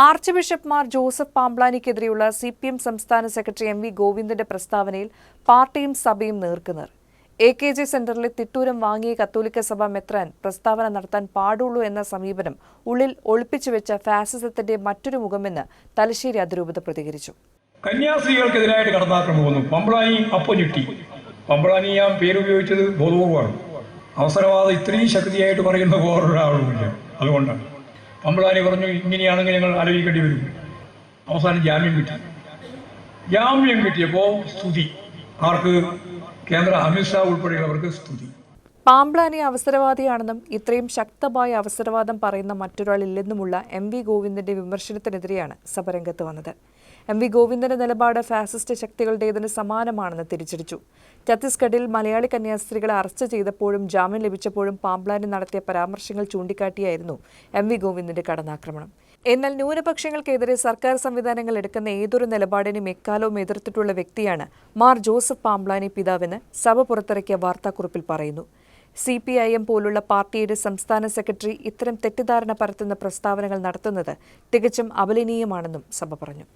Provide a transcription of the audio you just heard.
Arch bishop Mar Joseph പാംബ്ലാനിക്കെതിരെയുള്ള C P M സംസ്ഥാന secretary M V ഗോവിന്ദന്റെ പ്രസ്താവനയിൽ പാർട്ടിയും സഭയും നേർക്കുനേർ. എ കെ ജെ സെന്ററിലെ തിട്ടൂരം വാങ്ങിയ കത്തോലിക്ക സഭ മെത്രാൻ പ്രസ്താവന നടത്താൻ പാടുള്ളൂ എന്ന സമീപനം ഉള്ളിൽ ഒളിപ്പിച്ചു വെച്ച ഫാസിസത്തിന്റെ മറ്റൊരു മുഖമെന്ന് തലശ്ശേരി അതിരൂപത പ്രതികരിച്ചു. കന്യാസ്ത്രീകൾക്കെതിരായിട്ട് കടന്നാക്രമം വന്നു പമ്പളാനി അപ്പൊ ഞെട്ടി. പമ്പളാനി ഞാൻ പേരുപയോഗിച്ചത് അവസരവാദം ഇത്രയും ശക്തിയായിട്ട് പറയുന്ന വേറൊരാളുമില്ല അതുകൊണ്ടാണ്. പമ്പളാനി പറഞ്ഞു ഇങ്ങനെയാണെങ്കിൽ ഞങ്ങൾ ആലോചിക്കേണ്ടി വരും. അവസാനം ജാമ്യം കിട്ടി. ജാമ്യം കിട്ടിയപ്പോൾ സ്തുതി. ആർക്ക്? കേന്ദ്ര അമിത്ഷാ ഉൾപ്പെടെയുള്ളവർക്ക് സ്തുതി. പാംബ്ലാനി അവസരവാദിയാണെന്നും ഇത്രയും ശക്തമായ അവസരവാദം പറയുന്ന മറ്റൊരാളില്ലെന്നുമുള്ള എം വി ഗോവിന്ദന്റെ വിമർശനത്തിനെതിരെയാണ് സഭരംഗത്ത് വന്നത്. എം വി ഗോവിന്ദന്റെ നിലപാട് ഫാസിസ്റ്റ് ശക്തികളുടേതിന് സമാനമാണെന്ന് തിരിച്ചടിച്ചു. ഛത്തീസ്ഗഡിൽ മലയാളി കന്യാസ്ത്രീകളെ അറസ്റ്റ് ചെയ്തപ്പോഴും ജാമ്യം ലഭിച്ചപ്പോഴും പാംബ്ലാനി നടത്തിയ പരാമർശങ്ങൾ ചൂണ്ടിക്കാട്ടിയായിരുന്നു എം വി ഗോവിന്ദന്റെ കടന്നാക്രമണം. എന്നാൽ ന്യൂനപക്ഷങ്ങൾക്കെതിരെ സർക്കാർ സംവിധാനങ്ങൾ എടുക്കുന്ന ഏതൊരു നിലപാടിനും എക്കാലവും എതിർത്തിട്ടുള്ള വ്യക്തിയാണ് മാർ ജോസഫ് പാംബ്ലാനി പിതാവെന്ന് സഭ പുറത്തിറക്കിയ വാർത്താക്കുറിപ്പിൽ പറയുന്നു. സി പി ഐ എം പോലുള്ള പാർട്ടിയുടെ സംസ്ഥാന സെക്രട്ടറി ഇത്തരം തെറ്റിദ്ധാരണ പരത്തുന്ന പ്രസ്താവനകൾ നടത്തുന്നത് തികച്ചും അപലനീയമാണെന്നും സഭ പറഞ്ഞു.